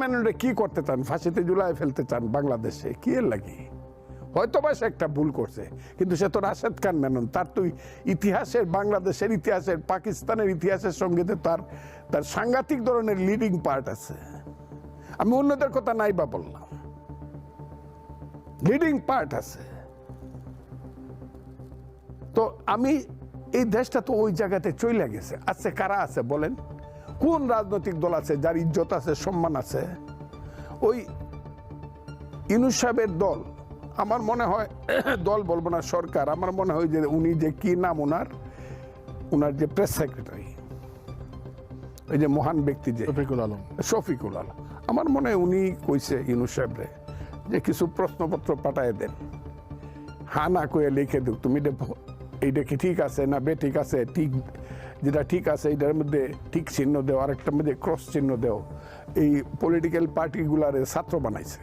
ম্যানুরে কি করতে চান? ফাঁসিতে জুলাই ফেলতে চান বাংলাদেশে? কি এর লাগি? হয়তো বা সে একটা ভুল করছে, কিন্তু সে তো রাশেদ খান মেনন। তার তো ইতিহাসের, বাংলাদেশের ইতিহাসের, পাকিস্তানের ইতিহাসের সঙ্গে তার তার সাংঘাতিক ধরনের লিডিং পার্ট আছে। আমি অন্যদের কথা নাই বা বললাম। লিডিং পার্ট আছে। তো আমি এই দেশটা তো ওই জায়গাতে চলে গেছে। আছে, কারা আছে বলেন? কোন রাজনৈতিক দল আছে যার ইজ্জত আছে সম্মান আছে? ওই ইনুস সাহেবের দল আমার মনে হয় দল বলব না সরকার আমার মনে হয় যে উনি যে কি নাম ওনার ওনার যে প্রেস সেক্রেটারি ওই যে মহান ব্যক্তি যে রফিকুল আলম। শফিকুল আলম। আমার মনে হয় উনি কইছে ইনুস সাহেবরে যে কিছু প্রশ্নপত্র পাঠায় দেন। হা না কয়ে লিখে দেব তুমি এটা এইটা কি ঠিক আছে না বে ঠিক আছে? ঠিক যেটা ঠিক আছে, এটার মধ্যে ঠিক চিহ্ন দেও, আরেকটার মধ্যে ক্রস চিহ্ন দেও। এই পলিটিক্যাল পার্টিগুলারে ছাত্র বানাইছে।